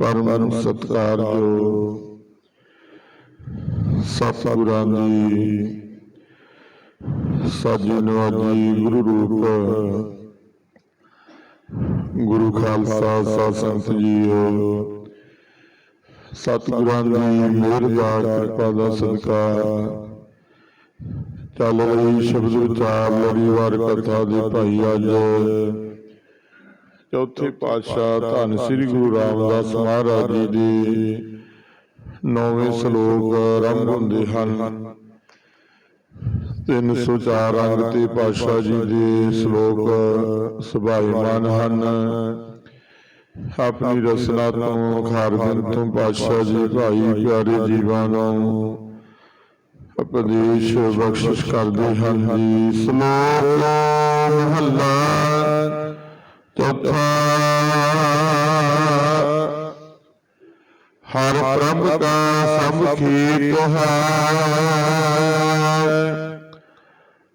ਪਰਮ ਸਤਿਕਾਰਯੋਗ ਸਤਿਗੁਰਾਂ ਦੀ ਸਾਜੀ ਨਵਾਜੀ ਗੁਰੂ ਰੂਪ, ਗੁਰੂ ਖਾਲਸਾ ਸਤ ਸੰਤ ਜੀਓ, ਸਤਿਗੁਰਾਂ ਦੀ ਮਿਹਰ ਦਾ ਕਿਰਪਾ ਦਾ ਸਦਕਾ। ਚੱਲ ਰਹੀ ਸ਼ਬਦ ਵਿਚਾਰ ਲੜੀਵਾਰ ਕਥਾ ਦੇ ਭਾਈ ਅੱਜ। ਚੌਥੇ ਪਾਤਸ਼ਾਹ ਧੰਨ ਸ੍ਰੀ ਗੁਰੂ ਰਾਮਦਾਸ ਮਹਾਰਾਜ ਜੀ ਦੇ ਨੌਵੇਂ ਸ਼ਲੋਕ ਆਰੰਭ ਹੁੰਦੇ ਹਨ। 304 ਅੰਗ ਤੇ ਪਾਤਸ਼ਾਹ ਜੀ ਦੇ ਸ਼ਲੋਕ ਸੁਭਾਈਮਾਨ ਹਨ। ਆਪਣੀ ਰਸਨਾ ਤੋਂ ਖਾਰਬਨ ਤੋਂ ਪਾਤਸ਼ਾਹ ਜੀ ਭਾਈ ਪਿਆਰੇ ਜੀਵਾਂ ਨੂੰ ਉਪਦੇਸ਼ ਬਖਸ਼ਿਸ਼ ਕਰਦੇ ਹਨ। ਜੀ। ਸ਼ਲੋਕ ਮਹੱਲਾ ਚੌਥਾ, ਹਰ ਪ੍ਰਭ ਕਾ ਸਭ ਖੇਤ ਹੈ।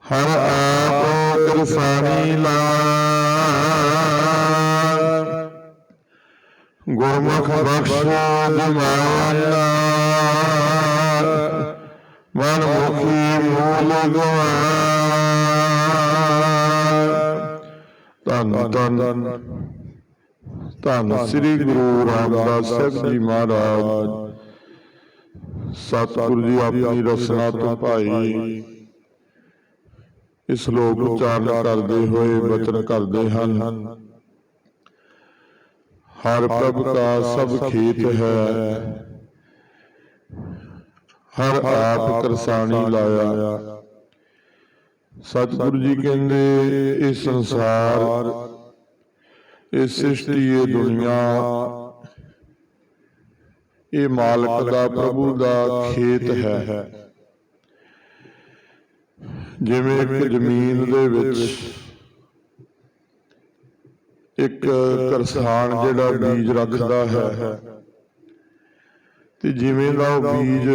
ਹਰ ਆਪ ਕਿਰਸਾਨੀ ਲਾ ਗੁਰਮੁਖ ਬਖਸ਼ ਦਿਵਾਨਾ ਮਨ ਮੁਖੀ ਮੂਲ ਗਵਾ ਧੰਨ ਧੰਨ। ਧੰਨ ਸ੍ਰੀ ਗੁਰੂ ਰਾਮਦਾਸ ਸਾਹਿਬ ਜੀ ਮਹਾਰਾਜ। ਸਤਿਗੁਰੂ ਜੀ ਆਪਣੀ ਰਸਨਾ ਤੋਂ ਭਾਈ। ਇਸ ਲੋਕ ਉਚਾਰਨ ਕਰਦੇ ਹੋਏ ਬਚਨ ਕਰਦੇ ਹਨ। ਹਰ ਪ੍ਰਭ ਕਾ ਸਭ ਖੇਤ ਹੈ। ਹਰ ਆਪ ਕਰਸਾਣੀ ਲਾਇਆ। ਸਤਿਗੁਰੂ ਜੀ ਕਹਿੰਦੇ, ਇਹ ਸੰਸਾਰ, ਇਹ ਸ੍ਰਿਸ਼ਟੀ, ਇਹ ਦੁਨੀਆ, ਇਹ ਮਾਲਕ ਦਾ, ਪ੍ਰਭੂ ਦਾ ਖੇਤ ਹੈ। ਜਿਵੇਂ ਇੱਕ ਜ਼ਮੀਨ ਦੇ ਵਿੱਚ ਇੱਕ ਕਿਸਾਨ ਜਿਹੜਾ ਬੀਜ ਰੱਖਦਾ ਹੈ, ਤੇ ਜਿਵੇਂ ਦਾ ਉਹ ਬੀਜ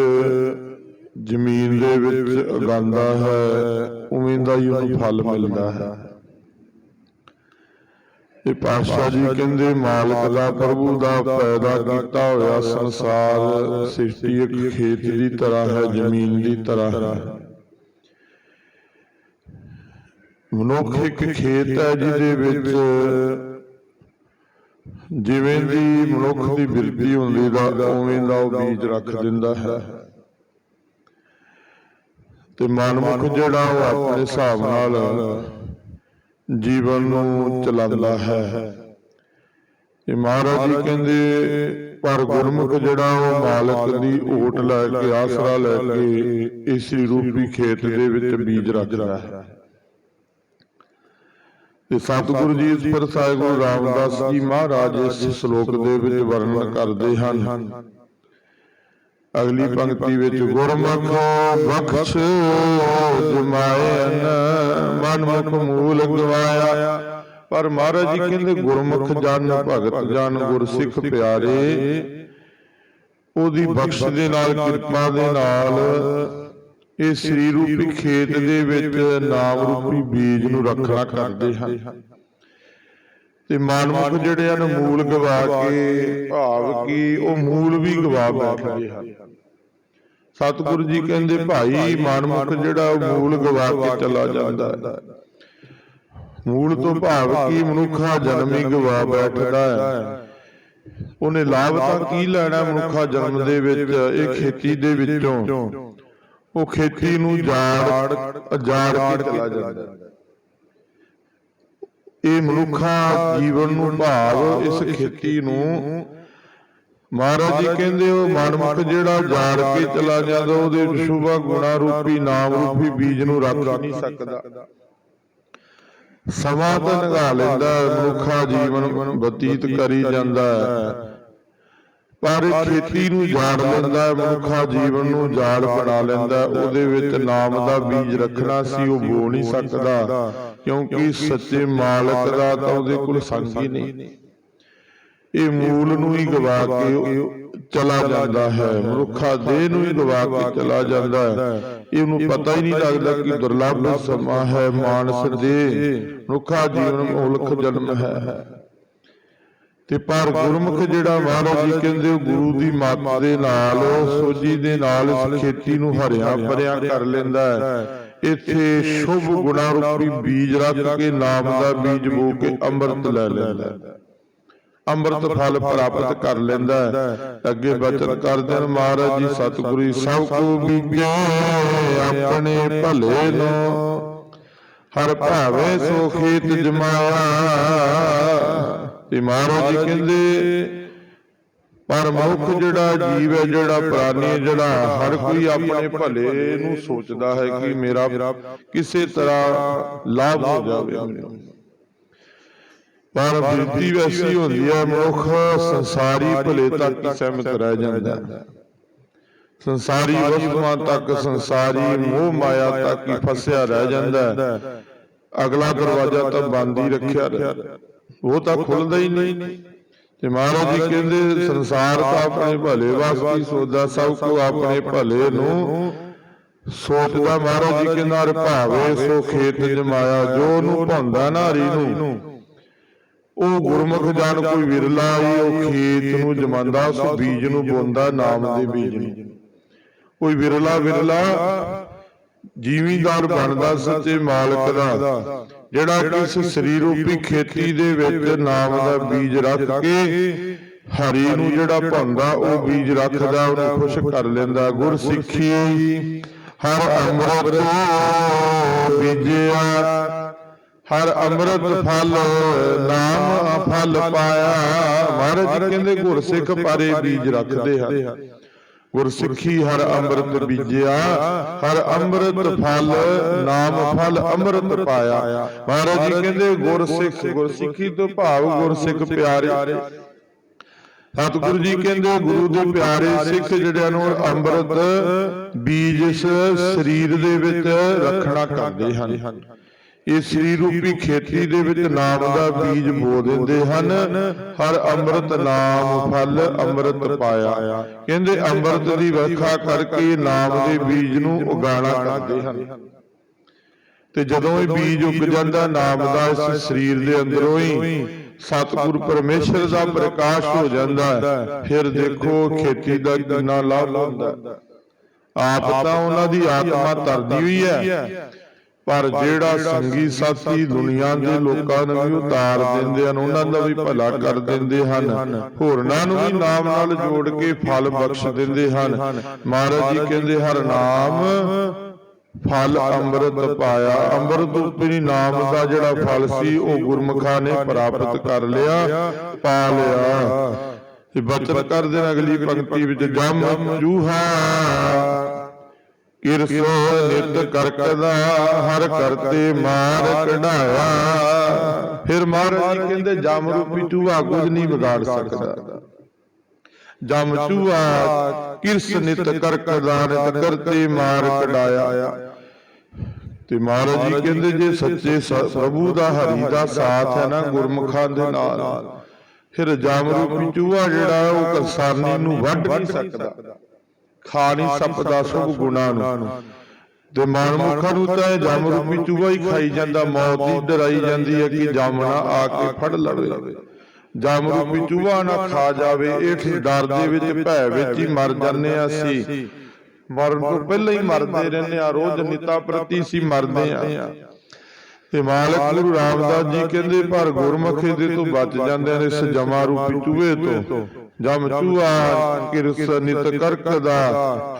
ਜ਼ਮੀਨ ਦੇ ਵਿੱਚ ਉਗਾਉਂਦਾ ਹੈ ਉਵੇਂ ਦਾ ਹੀ ਉਹਨੂੰ ਫਲ ਮਿਲਦਾ ਹੈ। ਇਹ ਪਾਤਸ਼ਾਹ ਜੀ ਕਹਿੰਦੇ ਮਾਲਕ ਦਾ ਪ੍ਰਭੂ ਦਾ ਪੈਦਾ ਕੀਤਾ ਹੋਇਆ ਸੰਸਾਰ ਸ੍ਰਿਸ਼ਟੀ ਇੱਕ ਖੇਤ ਦੀ ਤਰ੍ਹਾਂ ਹੈ ਜ਼ਮੀਨ ਦੀ ਤਰ੍ਹਾਂ ਹੈ। ਮਨੁੱਖ ਇੱਕ ਖੇਤ ਹੈ ਜਿਹਦੇ ਵਿੱਚ ਜਿਵੇਂ ਦੀ ਮਨੁੱਖ ਦੀ ਬਿਰਤੀ ਹੁੰਦੀ ਦਾ ਉਵੇਂ ਦਾ ਉਹ ਬੀਜ ਰੱਖ ਦਿੰਦਾ ਹੈ। ਤੇ ਮਨਮੁਖ ਜਿਹੜਾ ਉਹ ਆਪਣੇ ਹਿਸਾਬ ਨਾਲ ਜੀਵਨ ਨੂੰ ਚਲਾਉਂਦਾ ਹੈ। ਇਹ ਮਹਾਰਾਜ ਜੀ ਕਹਿੰਦੇ ਪਰ ਗੁਰਮੁਖ ਜਿਹੜਾ ਉਹ ਮਾਲਕ ਦੀ ਓਟ ਲੈ ਕੇ ਆਸਰਾ ਲੈ ਕੇ ਇਸੇ ਰੂਪੀ ਖੇਤ ਦੇ ਵਿੱਚ ਬੀਜ ਰੱਖਦਾ ਹੈ। ਤੇ ਸਤਿਗੁਰੂ ਜੀ ਇਸ ਪਰ ਸਾਹਿਬ ਗੁਰੂ ਰਾਮਦਾਸ ਜੀ ਮਹਾਰਾਜ ਇਸ ਸ਼ਲੋਕ ਦੇ ਵਿੱਚ ਵਰਣਨ ਕਰਦੇ ਹਨ। ਅਗਲੀ ਪੰਕਤੀ ਵਿੱਚ ਗੁਰਮੁਖ ਬਖਸ਼ ਜਮਾਇਨ ਮਨਮੁਖ ਮੂਲ ਗਵਾਇਆ। ਪਰ ਮਹਾਰਾਜ ਜੀ ਕਹਿੰਦੇ ਗੁਰਮੁਖ ਜਨ ਭਗਤ ਜਨ ਗੁਰਸਿੱਖ ਪਿਆਰੇ। ਉਹਦੀ ਬਖਸ਼ ਦੇ ਨਾਲ ਕਿਰਪਾ ਦੇ ਨਾਲ ਇਹ ਸ੍ਰੀ ਰੂਪੀ ਖੇਤ ਦੇ ਵਿੱਚ ਨਾਮ ਰੂਪੀ ਬੀਜ ਨੂੰ ਰੱਖਣਾ ਕਰਦੇ ਹਨ। ਤੇ ਮਨਮੁਖ ਜਿਹੜੇ ਹਨ ਮੂਲ ਗਵਾ ਕੇ ਭਾਵ ਕਿ ਉਹ ਮੂਲ ਵੀ ਗਵਾ ਬੈਠਦੇ ਹਨ। ਸਤਿਗੁਰੂ ਜੀ ਕਹਿੰਦੇ ਭਾਈ ਮਨਮੁਖ ਜਿਹੜਾ ਉਹ ਮੂਲ ਗਵਾ ਕੇ ਚਲਾ ਜਾਂਦਾ ਹੈ। ਮੂਲ ਤੋਂ ਭਾਵ ਕੀ ਮਨੁੱਖਾ ਜਨਮ ਹੀ ਗਵਾ ਬੈਠਦਾ ਹੈ। ਉਹਨੇ ਲਾਭ ਤਾਂ ਕੀ ਲੈਣਾ ਮਨੁੱਖਾ ਜਨਮ ਦੇ ਵਿੱਚ? ਇਹ ਖੇਤੀ ਦੇ ਵਿੱਚੋਂ। ਉਹ ਖੇਤੀ ਨੂੰ ਜਾੜ ਅਜਾੜ ਕੇ ਚਲਾ ਜਾਂਦਾ ਹੈ। ਇਹ ਮਨੁੱਖਾ ਜੀਵਨ ਨੂੰ ਭਾਵ ਇਸ ਖੇਤੀ ਨੂੰ ਮਹਾਰਾਜ ਜੀ ਕਹਿੰਦੇ ਉਹ ਮਨਮੁਖ ਜਿਹੜਾ ਜਾੜ ਕੇ ਚਲਾ ਜਾਂਦਾ ਉਹਦੇ ਸ਼ੁਭਾ ਗੁਣਾ ਰੂਪੀ ਨਾਮ ਰੂਪੀ ਬੀਜ ਨੂੰ ਰੱਖ ਨਹੀਂ ਸਕਦਾ। ਸਮਾਂ ਤਾਂ ਲੰਘਾ ਲੈਂਦਾ ਮਨੁੱਖਾ ਜੀਵਨ ਬਤੀਤ ਕਰੀ ਜਾਂਦਾ ਪਰ ਖੇਤੀ ਨੂੰ ਜਾੜ ਲੈਂਦਾ ਮਨੁੱਖਾ ਜੀਵਨ ਨੂੰ ਜਾੜ ਬਣਾ ਲੈਂਦਾ। ਉਹਦੇ ਵਿੱਚ ਨਾਮ ਦਾ ਬੀਜ ਰੱਖਣਾ ਸੀ ਉਹ ਬੋ ਨਹੀਂ ਸਕਦਾ। ਕਿਉਂਕਿ ਸੱਚੇ ਮਾਲਕ ਦਾ ਤਾਂ ਉਹਦੇ ਕੋਲ ਸੰਗ ਹੀ ਨਹੀਂ। ਇਹ ਮੂਲ ਨੂੰ ਹੀ ਗਵਾ ਕੇ ਚਲਾ ਜਾਂਦਾ ਹੈ। ਮਨੁੱਖਾ ਦੇਹ ਨੂੰ ਹੀ ਗਵਾ ਕੇ ਚਲਾ ਜਾਂਦਾ ਹੈ। ਇਹਨੂੰ ਪਤਾ ਹੀ ਨਹੀਂ ਲੱਗਦਾ ਕਿ ਦੁਰਲੱਭ ਸਮਾਂ ਹੈ ਮਾਨਸ ਦੇ ਮਨੁੱਖਾ ਜੀਵਨ ਮੁਲਕ ਜਨਮ ਹੈ। ਤੇ ਪਰ ਗੁਰਮੁਖ ਜਿਹੜਾ ਮਹਾਰਾਜ ਜੀ ਕਹਿੰਦੇ ਉਹ ਗੁਰੂ ਦੀ ਮੱਤ ਦੇ ਨਾਲ ਸੋਜੀ ਦੇ ਨਾਲ ਇਸ ਖੇਤੀ ਨੂੰ ਹਰਿਆ ਭਰਿਆ ਕਰ ਲੈਂਦਾ ਹੈ। ਇੱਥੇ ਸ਼ੁਭ ਗੁਣਾ ਰੂਪੀ ਬੀਜ ਰੱਖ ਕੇ ਨਾਮ ਦਾ ਬੀਜ ਬੋ ਕੇ ਅੰਮ੍ਰਿਤ ਲੈ ਲੈਂਦਾ ਹੈ। ਅੰਮ੍ਰਿਤ ਫਲ ਪ੍ਰਾਪਤ ਕਰ ਲੈਂਦਾ ਹੈ। ਅੱਗੇ ਬਚਨ ਕਰਦੇ ਹਨ ਮਹਾਰਾਜ ਜੀ ਸਤਿਗੁਰੂ ਸਭ ਕੋ ਬੀਜੇ ਆਪਣੇ ਭਲੇ ਨੂੰ। ਹਰ ਭਾਵੇ ਸੋ ਖੇਤ ਜਮਾਇਆ। ਤੇ ਮਹਾਰਾਜ ਜੀ ਕਹਿੰਦੇ ਪਰ ਮਨੁੱਖ ਜਿਹੜਾ ਜੀਵ ਹੈ ਜਿਹੜਾ ਪ੍ਰਾਨੀ ਹੈ ਜਿਹੜਾ ਹਰ ਕੋਈ ਆਪਣੇ ਭਲੇ ਨੂੰ ਸੋਚਦਾ ਹੈ ਕਿ ਮੇਰਾ ਕਿਸੇ ਤਰ੍ਹਾਂ ਲਾਭ ਹੋ ਜਾਵੇ। ਮੈਨੂੰ ਪਰ ਬਿਰਤੀ ਵੈਸੀ ਹੁੰਦੀ ਹੈ ਮਨੁੱਖ ਸੰਸਾਰੀ ਭਲੇ ਤੱਕ ਹੀ ਸਹਿਮਤ ਰਹਿ ਜਾਂਦਾ। ਹੈ ਸੰਸਾਰੀ ਵਸਤੂਆਂ ਤੱਕ ਸੰਸਾਰੀ ਮੋਹ ਮਾਇਆ ਤੱਕ ਹੀ ਫਸਿਆ ਰਹਿ ਜਾਂਦਾ। ਅਗਲਾ ਦਰਵਾਜ਼ਾ ਤਾਂ ਬੰਦ ਹੀ ਰੱਖਿਆ ਉਹ ਤਾਂ ਖੁੱਲਦਾ ਹੀ ਨਹੀਂ। ਤੇ ਮਹਾਰਾਜ ਜੀ ਕਹਿੰਦੇ ਸੰਸਾਰ ਤਾਂ ਆਪਣੇ ਭਲੇ ਵਾਸਤੇ ਹੀ ਸੋਚਦਾ ਸਭ ਕੋ ਆਪਣੇ ਭਲੇ ਨੂੰ ਸੋਚਦਾ। ਮਹਾਰਾਜ ਜੀ ਕਹਿੰਦਾ ਭਾਵੇ ਸੋ ਖੇਤ ਜਮਾਇਆ ਜੋ ਉਹਨੂੰ ਭੰਦਾ ਨਾ ਹਰੀ ਨੂੰ ਉਹ ਗੁਰਮੁਖ ਜਾਣ ਕੋਈ ਵਿਰਲਾ ਹੀ ਉਹ ਖੇਤ ਨੂੰ ਜਮਾਂਦਾ, ਉਸ ਬੀਜ ਨੂੰ ਬੋਂਦਾ, ਨਾਮ ਦੇ ਬੀਜ ਨੂੰ। ਕੋਈ ਵਿਰਲਾ ਵਿਰਲਾ ਜੀਵੀਦਾਰ ਬਣਦਾ ਸੱਚੇ ਮਾਲਕ ਦਾ, ਜਿਹੜਾ ਕਿ ਸਰੀਰ ਰੂਪੀ ਖੇਤੀ ਦੇ ਵਿੱਚ ਨਾਮ ਦਾ ਬੀਜ ਰੱਖ ਕੇ ਹਰੀ ਨੂੰ ਜਿਹੜਾ ਭੰਦਾ ਉਹ ਬੀਜ ਰੱਖਦਾ, ਉਹਨੂੰ ਖੁਸ਼ ਕਰ ਲੈਂਦਾ ਗੁਰ ਸਿੱਖੀ ਹਰ ਅੰਮ੍ਰਿਤ ਬੀਜਿਆ। ਹਰ ਅੰਮ੍ਰਿਤ ਫਲ ਨਾਮ ਫਲ ਪਾਇਆ। ਮਹਾਰਾਜ ਜੀ ਕਹਿੰਦੇ ਗੁਰਸਿੱਖ ਪਾਰੇ ਬੀਜ ਰੱਖਦੇ ਹਨ ਗੁਰਸਿੱਖੀ ਹਰ ਅੰਮ੍ਰਿਤ ਬੀਜਿਆ। ਹਰ ਅੰਮ੍ਰਿਤ ਫਲ ਨਾਮ ਫਲ ਅੰਮ੍ਰਿਤ ਪਾਇਆ। ਮਹਾਰਾਜ ਜੀ ਕਹਿੰਦੇ ਗੁਰਸਿੱਖ ਗੁਰਸਿੱਖੀ ਤੋਂ ਭਾਵ ਗੁਰਸਿੱਖ ਪਿਆਰੇ। ਸਤਿਗੁਰੂ ਜੀ ਕਹਿੰਦੇ ਗੁਰੂ ਦੇ ਪਿਆਰੇ ਸਿੱਖ ਜਿਹੜਿਆਂ ਨੂੰ ਅੰਮ੍ਰਿਤ ਬੀਜ ਇਸ ਸਰੀਰ ਦੇ ਵਿੱਚ ਰੱਖਣਾ ਕਰਦੇ ਹਨ। ਇਹ ਸਰੀਰ ਰੂਪੀ ਖੇਤੀ ਦੇ ਵਿੱਚ ਨਾਮ ਦਾ ਬੀਜ ਬੋ ਦਿੰਦੇ ਹਨ। ਹਰ ਅੰਮ੍ਰਿਤ ਨਾਮ ਫਲ ਅੰਮ੍ਰਿਤ ਪਾਇਆ। ਕਹਿੰਦੇ ਅੰਮ੍ਰਿਤ ਦੀ ਵਰਖਾ ਕਰਕੇ ਨਾਮ ਦੇ ਬੀਜ ਨੂੰ ਉਗਾਣਾ ਕਰਦੇ ਹਨ। ਤੇ ਜਦੋਂ ਇਹ ਬੀਜ ਉੱਗ ਜਾਂਦਾ, ਨਾਮ ਦਾ ਇਸ ਸਰੀਰ ਦੇ ਅੰਦਰੋਂ ਹੀ ਸਤਿਗੁਰ ਪਰਮੇਸ਼ਰ ਦਾ ਪ੍ਰਕਾਸ਼ ਹੋ ਜਾਂਦਾ ਫਿਰ ਦੇਖੋ ਖੇਤੀ ਦਾ ਕਿੰਨਾ ਲਾਭ ਹੁੰਦਾ ਆਪ ਤਾਂ ਉਹਨਾਂ ਦੀ ਆਤਮਾ ਤਰਦੀ ਹੋਈ ਹੈ। ਪਰ ਜਿਹੜਾ ਸੰਗੀ ਸਾਥੀ ਦੁਨੀਆ ਦੇ ਲੋਕਾਂ ਨੂੰ ਵੀ ਉਤਾਰ ਦਿੰਦੇ ਹਨ ਉਹਨਾਂ ਦਾ ਵੀ ਭਲਾ ਕਰ ਦਿੰਦੇ ਹਨ। ਹੋਰਨਾਂ ਨੂੰ ਵੀ ਨਾਮ ਨਾਲ ਜੋੜ ਕੇ ਫਲ ਬਖਸ਼ ਦਿੰਦੇ ਹਨ। ਮਹਾਰਾਜ ਜੀ ਕਹਿੰਦੇ ਹਰ ਨਾਮ ਫਲ ਅੰਮ੍ਰਿਤ ਪਾਇਆ। ਅੰਮ੍ਰਿਤ ਉਪਰੀ ਨਾਮ ਦਾ ਜਿਹੜਾ ਫਲ ਸੀ ਉਹ ਗੁਰਮੁਖਾਂ ਨੇ ਪ੍ਰਾਪਤ ਕਰ ਲਿਆ ਪਾ ਲਿਆ। ਤੇ ਬਚਨ ਕਰਦੇ ਨੇ ਅਗਲੀ ਪੰਕਤੀ ਵਿੱਚ ਜਮ ਜੂਹਾ ਕਿਰਸ ਨਿਤ ਕਰਕਦਾ, ਹਰ ਕਰਤੇ ਮਾਰ ਕਢਾਇਆ। ਫਿਰ ਮਹਾਰਾਜ ਜੀ ਕਹਿੰਦੇ ਜਮ ਰੂਪੀ ਚੂਹਾ ਕੁਝ ਨਹੀਂ ਵਿਗਾੜ ਸਕਦਾ। ਜਮ ਚੂਹਾ ਕਿਰਸ ਨਿਤ ਕਰਕਦਾ, ਨਿਤ ਕਰਤੇ ਮਾਰ ਕਢਾਇਆ। ਤੇ ਮਹਾਰਾਜ ਜੀ ਕਹਿੰਦੇ, ਜੇ ਸੱਚੇ ਸ- ਪ੍ਰਭੂ ਦਾ ਹਰੀ ਦਾ ਸਾਥ ਹੈ ਨਾ ਗੁਰਮੁਖਾਂ ਦੇ ਨਾਲ, ਫਿਰ ਜਮ ਰੂਪੀ ਚੂਹਾ ਜਿਹੜਾ ਹੈ ਉਹ ਕਸਾਨੀ ਨੂੰ ਵੱਢ ਨਹੀਂ ਸਕਦਾ। ਖਾ ਨਹੀਂ ਸਕਦਾ ਸੁਭ ਗੁਣਾ ਨੂੰ। ਤੇ ਮਨਮੁਖਾਂ ਨੂੰ ਤਾਂ ਇਹ ਜਮ ਰੂਪੀ ਚੂਹਾ ਹੀ ਖਾਈ ਜਾਂਦਾ ਮੌਤ ਦੀ ਡਰਾਈ ਜਾਂਦੀ ਹੈ ਕਿ ਜਮ ਨਾ ਆ ਕੇ ਫੜ ਲਵੇ। ਜਮ ਰੂਪੀ ਚੂਹਾ ਨਾ ਖਾ ਜਾਵੇ ਇਸ ਡਰ ਦੇ ਵਿੱਚ ਭੈ ਵਿੱਚ ਹੀ ਮਰ ਜਾਂਦੇ ਆ ਅਸੀਂ। ਮਰਨ ਤੋਂ ਪਹਿਲਾਂ ਹੀ ਮਰਦੇ ਰਹਿੰਦੇ ਆ ਰੋਜ਼ ਨਿਤਾ ਪ੍ਰਤੀ ਸੀ ਮਰਦੇ ਆ ਤੇ ਮਾਲਕ ਗੁਰੂ ਰਾਮਦਾਸ ਜੀ ਕਹਿੰਦੇ ਪਰ ਗੁਰਮੁਖੇ ਦੇ ਤੋਂ ਬਚ ਜਾਂਦੇ ਨੇ ਇਸ ਜਮਾ ਰੂਪੀ ਚੂਹੇ ਤੋਂ। ਜਮ ਚੂਹਾ ਕਿਰਸ ਨਿਤ ਕਰਕ ਦਾ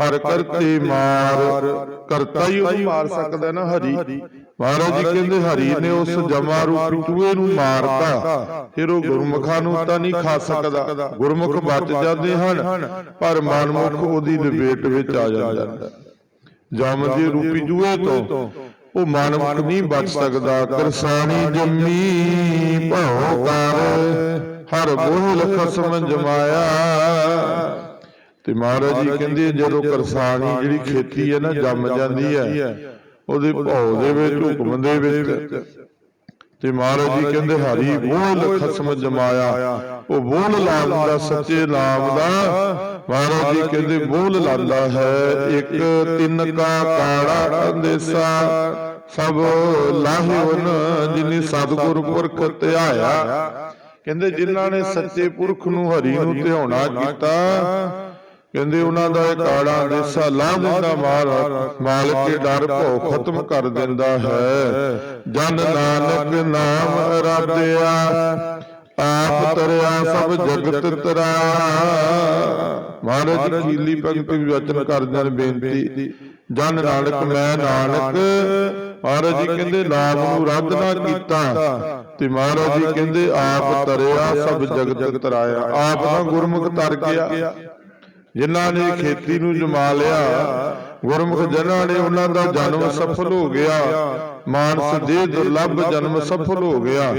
ਹਰ ਕਰਤੇ ਮਾਰ ਕਰਤਾ ਹੀ ਉਹ ਮਾਰ ਸਕਦਾ ਨਾ ਹਰੀ। ਮਹਾਰਾਜ ਜੀ ਕਹਿੰਦੇ ਹਰੀ ਨੇ ਉਸ ਜਮਾ ਰੂਪੀ ਚੂਹੇ ਨੂੰ ਮਾਰਤਾ। ਫਿਰ ਉਹ ਗੁਰਮੁਖਾਂ ਨੂੰ ਤਾਂ ਨਹੀਂ ਖਾ ਸਕਦਾ। ਗੁਰਮੁਖ ਬਚ ਜਾਂਦੇ ਹਨ ਪਰ ਮਨਮੁਖ ਉਹਦੀ ਲਪੇਟ ਵਿੱਚ ਆ ਜਾਂਦਾ। ਜਮ ਦੇ ਰੂਪੀ ਜੂਏ ਤੋਂ ਉਹ ਮਨਮੁਖ ਨਹੀਂ ਬਚ ਸਕਦਾ। ਕਰਸਾਣੀ ਜੰਮੀ ਭਉ ਕਰ। ਹਰ ਬੋਹਿਲ ਖਸਮ ਜਮਾਇਆ। ਤੇ ਮਹਾਰਾਜ ਜੀ ਕਹਿੰਦੇ ਜਦੋਂ ਕਰਸਾਨੀ ਜਿਹੜੀ ਖੇਤੀ ਹੈ ਨਾ ਜੰਮ ਜਾਂਦੀ ਹੈ ਉਹਦੇ ਭੌ ਦੇ ਵਿੱਚ ਹੁਕਮ ਦੇ ਵਿੱਚ। ਤੇ ਮਹਾਰਾਜ ਜੀ ਕਹਿੰਦੇ ਹਰੀ ਬੋਲ ਖਸਮ ਜਮਾਇਆ। ਉਹ ਬੋਲ ਲਾਉਂਦਾ ਸੱਚੇ ਨਾਮ ਦਾ। ਮਹਾਰਾਜ ਜੀ ਕਹਿੰਦੇ ਬੋਲ ਲਾਉਂਦਾ ਹੈ ਇੱਕ ਤਿੰਨ ਕਾ ਕਾੜਾ ਅੰਦੇਸਾ। ਸਭ ਲਾਹਿਵਨ ਜਿਨੀ ਸਤਿਗੁਰ ਪੁਰਖ ਧਿਆਇਆ ਕਹਿੰਦੇ ਜਿਨ੍ਹਾਂ ਨੇ ਸੱਚੇ ਪੁਰਖ ਨੂੰ ਹਰੀ ਨੂੰ ਧਿਆਉਣਾ ਕੀਤਾ। ਕਹਿੰਦੇ ਉਹਨਾਂ ਦਾ ਇਹ ਕਾੜਾ ਦੇਸਾ ਲਾਹ ਦਿੰਦਾ ਮਾਲ ਮਾਲਕ ਕੇ ਡਰ ਭਉ ਖਤਮ ਕਰ ਦਿੰਦਾ ਹੈ। ਜਨ ਨਾਨਕ ਨਾਮ ਅਰਾਧਿਆ ਆਪ ਤਰਿਆ ਸਭ ਜਗਤ ਤਰਾ ਮਹਾਰਾਜ ਕੀਲੀ ਵੀ ਵਚਨ ਕਰਦੇ ਨੇ ਬੇਨਤੀ। ਜਨ ਨਾਨਕ ਮੈਂ ਨਾਨਕ। ਮਹਾਰਾਜ ਜੀ ਕਹਿੰਦੇ ਨਾਮ ਨੂੰ ਰੱਦ ਨਾ ਕੀਤਾ। ਤੇ ਮਹਾਰਾਜ ਜੀ ਕਹਿੰਦੇ ਆਪ ਤਰਿਆ ਸਭ ਜਗਤ ਤਰਾਇਆ। ਆਪ ਤਾਂ ਗੁਰਮੁਖ ਤਰ ਗਿਆ। ਜਿਨ੍ਹਾਂ ਨੇ ਖੇਤੀ ਨੂੰ ਜਮਾ ਲਿਆ ਗੁਰਮੁਖ ਜਨਾਂ ਨੇ ਉਹਨਾਂ ਦਾ ਜਨਮ ਸਫਲ ਹੋ ਗਿਆ ਮਾਨਸ ਦੇ ਦੁਰਲੱਭ ਜਨਮ ਸਫਲ ਹੋ ਗਿਆ।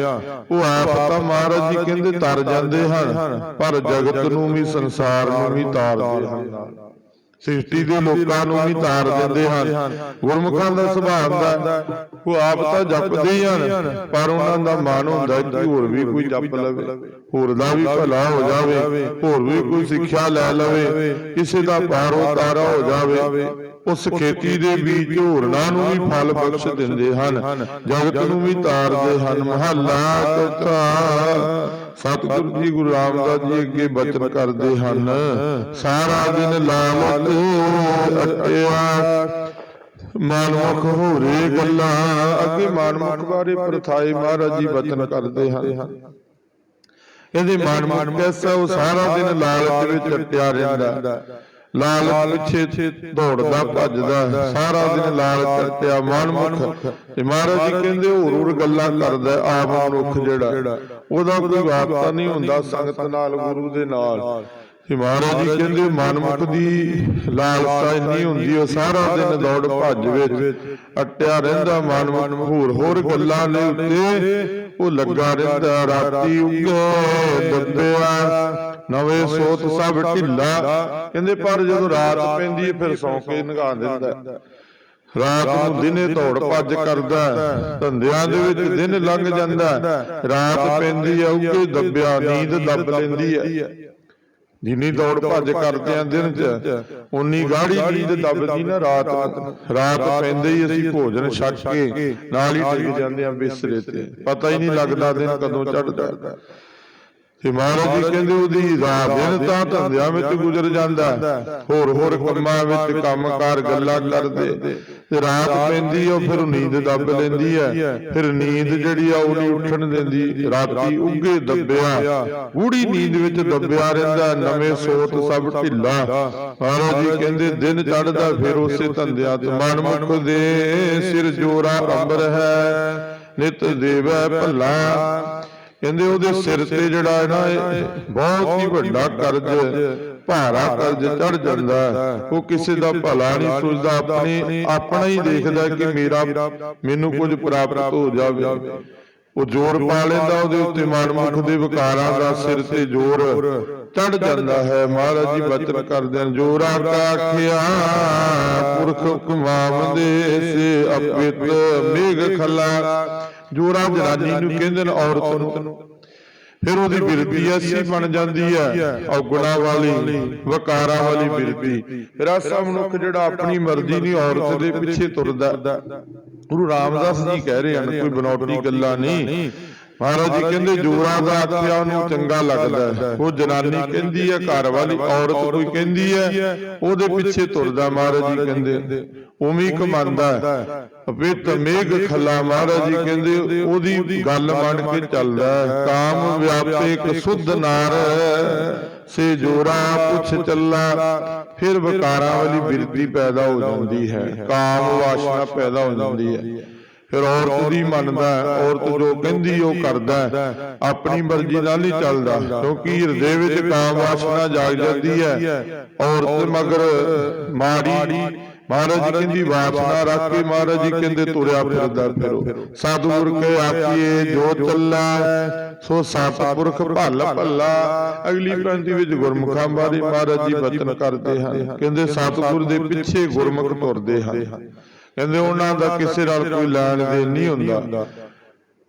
ਉਹ ਆਪ ਤਾਂ ਮਹਾਰਾਜ ਜੀ ਕਹਿੰਦੇ ਤਰ ਜਾਂਦੇ ਹਨ ਪਰ ਜਗਤ ਨੂੰ ਵੀ ਸੰਸਾਰ ਨੂੰ ਵੀ ਤਾਰਦੇ ਹਨ। ਸ੍ਰਿਸ਼ਟੀ ਦੇ ਲੋਕਾਂ ਨੂੰ ਵੀ ਤਾਰ ਦਿੰਦੇ ਹਨ। ਗੁਰਮੁਖਾਂ ਦਾ ਸੁਭਾਅ ਹੁੰਦਾ। ਉਹ ਆਪ ਤਾਂ ਜਪਦੇ ਹੀ ਹਨ ਪਰ ਉਹਨਾਂ ਦਾ ਮਨ ਹੁੰਦਾ ਕਿ ਹੋਰ ਵੀ ਕੋਈ ਜਪ ਲਵੇ। ਹੋਰ ਦਾ ਵੀ ਭਲਾ ਹੋ ਜਾਵੇ। ਹੋਰ ਵੀ ਕੋਈ ਸਿੱਖਿਆ ਲੈ ਲਵੇ। ਕਿਸੇ ਦਾ ਪਾਰੋ ਤਾਰਾ ਹੋ ਜਾਵੇ। ਉਸ ਖੇਤੀ ਦੇ ਬੀਜ ਹੋਰਨਾਂ ਨੂੰ ਵੀ ਫਲ ਬਖਸ਼ ਦਿੰਦੇ ਹਨ। ਜਗਤ ਨੂੰ ਵੀ ਤਾਰਦੇ ਹਨ। ਮਹੱਲਾ ਚੌਥਾ, ਸਤਿਗੁਰੂ ਜੀ ਗੁਰੂ ਰਾਮਦਾਸ ਜੀ ਅੱਗੇ ਬਚਨ ਕਰਦੇ ਹਨ। ਸਾਰਾ ਦਿਨ ਲਾਲਚ ਅਟਿਆ ਮਾਨਮੁਖ ਹੋਰੇ ਗੱਲਾਂ, ਅੱਗੇ ਮਾਨਮੁਖ ਬਾਰੇ ਪ੍ਰਥਾਏ ਮਹਾਰਾਜ ਜੀ ਬਚਨ ਕਰਦੇ ਹਨ। ਇਹਦੇ ਮਾਨਮੁਖ ਕੈਸਾ? ਉਹ ਸਾਰਾ ਦਿਨ ਲਾਲਚ ਵਿੱਚ ਅਟਿਆ ਰਹਿੰਦਾ। ਲਾਲਚ ਪਿੱਛੇ ਦੌੜਦਾ ਭੱਜਦਾ ਸਾਰਾ ਦਿਨ ਲਾਲਚ ਅਟਿਆ ਮਾਨਮੁਖ। ਤੇ ਮਹਾਰਾਜ ਜੀ ਕਹਿੰਦੇ ਹੋਰ ਹੋਰ ਗੱਲਾਂ ਕਰਦਾ ਆਪ ਮਨੁੱਖ ਜਿਹੜਾ। ਉਹਦਾ ਕੋਈ ਵਾਪਤਾ ਨਹੀਂ ਹੁੰਦਾ, ਸੰਗਤ ਨਾਲ, ਗੁਰੂ ਦੇ ਨਾਲ। ਤੇ ਮਹਾਰਾਜ ਜੀ ਕਹਿੰਦੇ ਮਨਮੁਖ ਦੀ ਲਾਲਸਾ ਇੰਨੀ ਹੁੰਦੀ ਉਹ ਸਾਰਾ ਦਿਨ ਦੌੜ ਭੱਜ ਵਿੱਚ ਅਟਿਆ ਰਹਿੰਦਾ ਮਨਮੁਖ ਹੋਰ ਹੋਰ ਗੱਲਾਂ ਦੇ ਉੱਤੇ ਉਹ ਲੱਗਾ ਰਹਿੰਦਾ ਰਾਤੀ ਉੱਗੇ ਦੱਬਿਆ ਨਵੇਂ ਸੋਤ ਸਭ ਢਿੱਲਾ। ਕਹਿੰਦੇ ਪਰ ਜਦੋਂ ਰਾਤ ਪੈਂਦੀ ਫਿਰ ਸੌਂ ਕੇ ਨਗਾ ਦਿੰਦਾ। ਰਾਤ ਨੂੰ ਦਿਨੇ ਦੌੜ ਭੱਜ ਕਰਦਾ। ਧੰਦਿਆਂ ਦੇ ਵਿੱਚ ਦਿਨ ਲੰਘ ਜਾਂਦਾ। ਰਾਤ ਪੈਂਦੀ ਆ ਉੱਗੇ ਦੱਬਿਆ ਨੀਂਦ ਦੱਬ ਲੈਂਦੀ ਹੈ। ਜਿੰਨੀ ਦੌੜ ਭੱਜ ਕਰਦੇ ਆ ਦਿਨ 'ਚ ਉਨੀ ਗਾੜੀ ਨੀਂਦ ਦੱਬਦੀ ਨਾ ਰਾਤ ਰਾਤ ਪੈਂਦੇ ਹੀ ਅਸੀਂ ਭੋਜਨ ਛੱਕ ਕੇ ਨਾਲ ਹੀ ਟਿਕ ਜਾਂਦੇ ਆ ਬਿਸਰੇ ਤੇ। ਪਤਾ ਹੀ ਨਹੀਂ ਲੱਗਦਾ ਦਿਨ ਕਦੋਂ ਚੜ੍ਹਦਾ। ਹੈ। ਤੇ ਮਹਾਰਾਜ ਜੀ ਕਹਿੰਦੇ ਉਹਦੀ ਰਾਤ ਦਿਨ ਤਾਂ ਧੰਦਿਆਂ ਵਿੱਚ ਗੁਜ਼ਰ ਜਾਂਦਾ। ਹੋਰ ਹੋਰ ਕੰਮਾਂ ਵਿੱਚ ਕੰਮਕਾਰ ਗੱਲਾਂ ਕਰਦੇ। ਤੇ ਰਾਤ ਪੈਂਦੀ ਆ ਫਿਰ ਨੀਂਦ ਦੱਬ ਲੈਂਦੀ ਹੈ ਫਿਰ ਨੀਂਦ ਜਿਹੜੀ ਆ ਉਹ ਨਹੀਂ ਉੱਠਣ ਦਿੰਦੀ। ਰਾਤੀ ਉੱਗੇ ਦੱਬਿਆ। ਗੂੜੀ ਨੀਂਦ ਵਿੱਚ ਦੱਬਿਆ ਰਹਿੰਦਾ ਨਵੇਂ ਸੋਤ ਸਭ ਢਿੱਲਾ। ਮਹਾਰਾਜ ਜੀ ਕਹਿੰਦੇ ਦਿਨ ਚੜ੍ਹਦਾ ਫਿਰ ਉਸੇ ਧੰਦਿਆਂ ਤੇ ਮਨਮੁਖ ਦੇ ਸਿਰ ਜੋਰਾ ਅੰਬਰ ਹੈ। ਨਿਤ ਦੇਵੈ ਭੱਲਾ। ਕਹਿੰਦੇ ਉਹਦੇ ਸਿਰ ਤੇ ਜਿਹੜਾ ਹੈ ਨਾ ਇਹ ਬਹੁਤ ਹੀ ਵੱਡਾ ਕਰਜ਼ ਭਾਰਾ ਕਰਜ਼ ਚੜ ਜਾਂਦਾ। ਉਹ ਕਿਸੇ ਦਾ ਭਲਾ ਨਹੀਂ ਸੋਚਦਾ ਆਪਣੇ ਆਪਣਾ ਹੀ ਦੇਖਦਾ ਕਿ ਮੇਰਾ ਮੈਨੂੰ ਕੁਝ ਪ੍ਰਾਪਤ ਹੋ ਜਾਵੇ। ਉਹ ਜ਼ੋਰ ਪਾ ਲੈਂਦਾ ਉਹਦੇ ਉੱਤੇ ਮਨਮੁਖ ਦੇ ਵਿਕਾਰਾਂ ਦਾ ਸਿਰ ਤੇ ਜ਼ੋਰ ਚੜ ਜਾਂਦਾ ਹੈ। ਮਹਾਰਾਜ ਜੀ ਬਚਨ ਕਰਦੇ ਹਨ ਜੋਰਾ ਕਾਖਿਆ ਪੁਰਖ ਹੁਕਮਾਵੰਦੇ ਸੇ ਅਪਿਤ ਮੇਘ ਖਲਾ। ਜੋਰਾ ਜਨਾਨੀ ਨੂੰ ਕਹਿੰਦੇ ਨੇ ਔਰਤ ਨੂੰ। ਫਿਰ ਉਹਦੀ ਬਿਰਤੀ ਐਸੀ ਬਣ ਜਾਂਦੀ ਹੈ। ਔਗਣਾ ਵਾਲੀ ਵਕਾਰਾਂ ਵਾਲੀ ਬਿਰਤੀ ਫਿਰ ਆਸਾ ਮਨੁੱਖ ਜਿਹੜਾ ਆਪਣੀ ਮਰਜ਼ੀ ਨਹੀਂ ਔਰਤ ਦੇ ਪਿੱਛੇ ਤੁਰਦਾ। ਗੁਰੂ ਰਾਮਦਾਸ ਜੀ ਕਹਿ ਰਹੇ ਹਨ ਕੋਈ ਬਨੌਟੀ ਗੱਲਾਂ ਨਹੀਂ। ਮਹਾਰਾਜ ਜੀ ਕਹਿੰਦੇ ਜੋਰਾ ਦਾ ਆਖਿਆ ਉਹਨੂੰ ਚੰਗਾ ਲੱਗਦਾ। ਉਹ ਜਨਾਨੀ ਕਹਿੰਦੀ ਹੈ ਘਰ ਵਾਲੀ ਔਰਤ ਕੋਈ ਕਹਿੰਦੀ ਹੈ ਉਹਦੇ ਪਿੱਛੇ ਤੁਰਦਾ ਮਹਾਰਾਜ ਜੀ ਕਹਿੰਦੇ। ਉਵੇਂ ਕਮਾਂਦਾ ਅਪਿਤ ਮੇਘ ਖਲਾ ਮਹਾਰਾਜ ਜੀ ਕਹਿੰਦੇ ਉਹਦੀ ਗੱਲ ਮੰਨ ਕੇ ਚੱਲਦਾ ਕਾਮ ਵਿਆਪੇ ਇੱਕ ਸੁਧ ਨਾਰ ਸੇ ਜੋਰਾ ਪੁੱਛ ਚੱਲਾ। ਫਿਰ ਵਿਕਾਰਾਂ ਵਾਲੀ ਬਿਰਤੀ ਪੈਦਾ ਹੋ ਜਾਂਦੀ ਹੈ। ਕਾਮ ਵਾਸ਼ਨਾ ਪੈਦਾ ਹੋ। ਜਾਂਦੀ ਹੈ। ਫਿਰ ਔਰਤ ਦੀ ਮੰਨਦਾ ਔਰਤ ਜੋ ਕਹਿੰਦੀ ਉਹ ਕਰਦਾ ਆਪਣੀ ਮਰਜ਼ੀ ਨਾਲ ਨਹੀਂ ਚੱਲਦਾ ਕਿਉਂਕਿ ਹਿਰਦੇ ਵਿੱਚ ਕਾਮ ਵਾਸਨਾ ਜਾਗ ਜਾਂਦੀ ਹੈ। ਔਰਤ ਮਗਰ ਮਾੜੀ ਮਹਾਰਾਜ ਜੀ ਕਹਿੰਦੀ ਵਾਸਨਾ ਰੱਖ ਕੇ ਮਹਾਰਾਜ ਜੀ ਕਹਿੰਦੇ ਤੁਰਿਆ ਫਿਰਦਾ ਫਿਰੋ। ਸਤਿਗੁਰ ਕੇ ਆਪੀਏ ਜੋ ਚੱਲੈ ਸੋ ਸਤਿਪੁਰਖ ਭਲ ਭੱਲਾ। ਅਗਲੀ ਪੰਕਤੀ ਵਿੱਚ ਗੁਰਮੁਖਾਂ ਬਾਰੇ ਮਹਾਰਾਜ ਜੀ ਬਚਨ ਕਰਦੇ ਹਨ। ਕਹਿੰਦੇ ਸਤਿਗੁਰ ਦੇ ਪਿੱਛੇ ਗੁਰਮੁਖ ਤੁਰਦੇ ਹਨ। ਕਹਿੰਦੇ ਉਹਨਾਂ ਦਾ ਕਿਸੇ ਨਾਲ ਕੋਈ ਲੈਣ ਦੇਣ ਨਹੀਂ ਹੁੰਦਾ।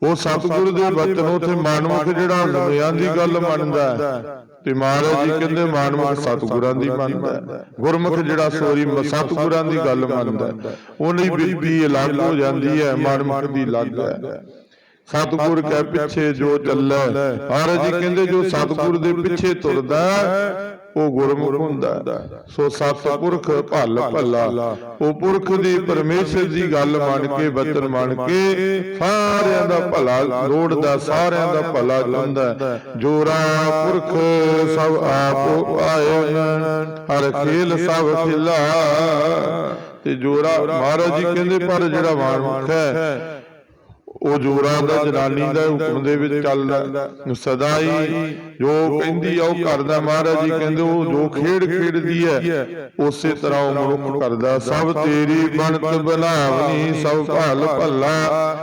ਉਹ ਸਤਿਗੁਰੂ ਦੇ ਬਚਨ ਉਥੇ ਮਨਮੁਖ ਜਿਹੜਾ ਦੁਨੀਆਂ ਦੀ ਗੱਲ ਮੰਨਦਾ ਤੇ ਮਹਾਰਾਜ ਜੀ ਕਹਿੰਦੇ ਮਨਮੁਖ ਸਤਿਗੁਰਾਂ ਦੀ ਮੰਨਦਾ। ਗੁਰਮੁਖ ਜਿਹੜਾ ਸੋਰੀ ਸਤਿਗੁਰਾਂ ਦੀ ਗੱਲ ਮੰਨਦਾ। ਉਹਦੀ ਬੀਬੀ ਅਲੱਗ ਹੋ ਜਾਂਦੀ ਹੈ ਮਨਮੁਖ ਦੀ ਅਲੱਗ ਹੈ। ਸਤਿਗੁਰ ਕੇ ਪਿੱਛੇ ਜੋ ਚੱਲੈ। ਮਹਾਰਾਜ ਜੀ ਕਹਿੰਦੇ ਜੋ ਸਤਿਗੁਰ ਦੇ ਪਿੱਛੇ ਤੁਰਦਾ ਉਹ ਗੁਰਮੁਖ ਹੁੰਦਾ। ਸੋ ਸਤਿਪੁਰਖ ਭਲ ਭੱਲਾ। ਉਹ ਪੁਰਖ ਦੀ ਪਰਮੇਸ਼ਰ ਦੀ ਗੱਲ ਮੰਨ ਕੇ ਬਚਨ ਮੰਨ ਕੇ ਸਾਰਿਆਂ ਦਾ ਭਲਾ ਲੋੜਦਾ ਸਾਰਿਆਂ ਦਾ ਭਲਾ ਚਾਹੁੰਦਾ ਜੋਰਾ ਪੁਰਖ ਸਭ ਆਪ ਆਏ ਹਰ ਖੇਲ ਸਭ ਖਿਲਾ। ਤੇ ਜੋਰਾ ਮਹਾਰਾਜ ਜੀ ਕਹਿੰਦੇ, ਪਰ ਜਿਹੜਾ ਮਾਨਮੁਖ ਹੈ ਉਹ ਜੋਰਾ ਦਾ ਜਨਾਨੀ ਦਾ ਹੁਕਮ ਦੇ ਵਿੱਚ ਚੱਲਦਾ ਸਦਾ ਹੀ। ਜੋ ਕਹਿੰਦੀ ਆ ਉਹ ਕਰਦਾ ਮਹਾਰਾਜ ਜੀ ਕਹਿੰਦੇ ਉਹ ਜੋ ਖੇਡ ਖੇਡਦੀ ਹੈ ਉਸੇ ਤਰ੍ਹਾਂ ਉਹ ਮਨੁੱਖ ਕਰਦਾ ਸਭ ਤੇਰੀ ਬਣਤ ਬਣਾਵਨੀ ਸਭ ਭਲ ਭੱਲਾ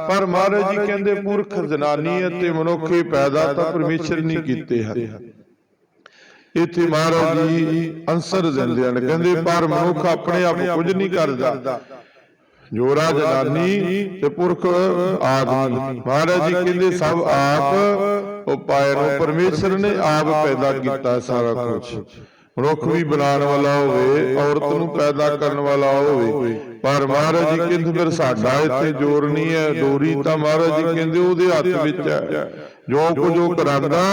ਪਰ ਮਹਾਰਾਜ ਜੀ ਕਹਿੰਦੇ ਪੁਰਖ ਜਨਾਨੀ ਅਤੇ ਮਨੁੱਖ ਹੀ ਪੈਦਾ ਤਾਂ ਪਰਮੇਸ਼ਰ ਨਹੀਂ ਕੀਤੇ ਹਨ। ਇੱਥੇ ਮਹਾਰਾਜ ਜੀ ਅੰਸਰ ਦਿੰਦੇ ਹਨ। ਕਹਿੰਦੇ ਪਰ ਮਨੁੱਖ ਆਪਣੇ ਆਪ ਕੁਝ ਨਹੀਂ ਕਰਦਾ। ਜੋਰਾ ਜਨਾਨੀ ਤੇ ਪੁਰਖ ਆਦਮੀ। ਮਹਾਰਾਜ ਜੀ ਕਹਿੰਦੇ ਸਭ ਆਪ ਉਹ ਪਾਏ ਨੂੰ ਪਰਮੇਸ਼ਰ ਨੇ ਆਪ ਪੈਦਾ ਕੀਤਾ ਸਾਰਾ ਕੁਝ ਮਨੁੱਖ ਵੀ ਬਣਾਉਣ ਵਾਲਾ ਹੋਵੇ ਔਰਤ ਨੂੰ ਪੈਦਾ ਕਰਨ ਵਾਲਾ ਹੋਵੇ। ਪਰ ਮਹਾਰਾਜ ਜੀ ਕਹਿੰਦੇ ਫਿਰ ਸਾਡਾ ਇੱਥੇ ਜ਼ੋਰ ਨਹੀਂ ਹੈ ਡੋਰੀ ਤਾਂ ਮਹਾਰਾਜ ਜੀ ਕਹਿੰਦੇ ਉਹਦੇ ਹੱਥ ਵਿੱਚ ਹੈ। ਜੋ ਕੁਝ ਉਹ ਕਰਾਂਦਾ